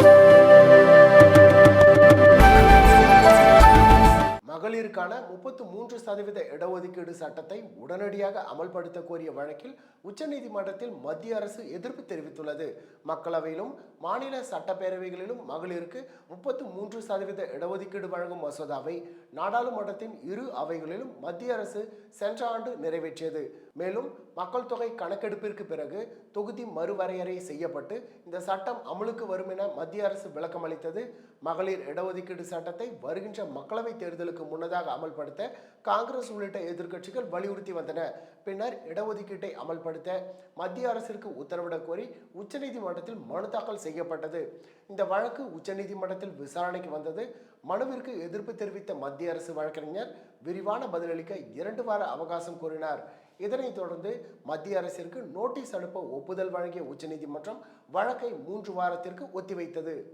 Thank you. மகளிருக்கான முப்பத்து மூன்று சதவீத இடஒதுக்கீடு சட்டத்தை உடனடியாக அமல்படுத்த கோரிய வழக்கில் உச்சநீதிமன்றத்தில் மத்திய அரசு எதிர்ப்பு தெரிவித்துள்ளது. மக்களவையிலும் மாநில சட்டப்பேரவைகளிலும் மகளிருக்கு முப்பத்து மூன்று சதவீத இடஒதுக்கீடு வழங்கும் மசோதாவை நாடாளுமன்றத்தின் இரு அவைகளிலும் மத்திய அரசு சென்ற ஆண்டு நிறைவேற்றியது. மேலும் மக்கள் தொகை கணக்கெடுப்பிற்கு பிறகு தொகுதி மறுவரையறை செய்யப்பட்டு இந்த சட்டம் அமலுக்கு வரும் என மத்திய அரசு விளக்கமளித்தது. மகளிர் இடஒதுக்கீடு சட்டத்தை வருகின்ற மக்களவைத் தேர்தலுக்கு முன்னதாக அமல்படுத்த காங்கிரஸ் உள்ளிட்ட எதிர்க்கட்சிகள் வலியுறுத்தி வந்தன. பின்னர் இடஒதுக்கீட்டை அமல்படுத்த மத்திய அரசிற்கு உத்தரவிடக் கோரி உச்சநீதிமன்றத்தில் மனு தாக்கல் செய்யப்பட்டது. இந்த வழக்கு உச்சநீதிமன்றத்தில் விசாரணைக்கு வந்தது. மனுவிற்கு எதிர்ப்பு தெரிவித்த மத்திய அரசு வழக்கறிஞர் விரிவான பதிலளிக்க இரண்டு வார அவகாசம் கோரினார். இதனைத் தொடர்ந்து மத்திய அரசிற்கு நோட்டீஸ் அனுப்ப ஒப்புதல் வழங்கிய உச்சநீதிமன்றம் வழக்கை மூன்று வாரத்திற்கு ஒத்திவைத்தது.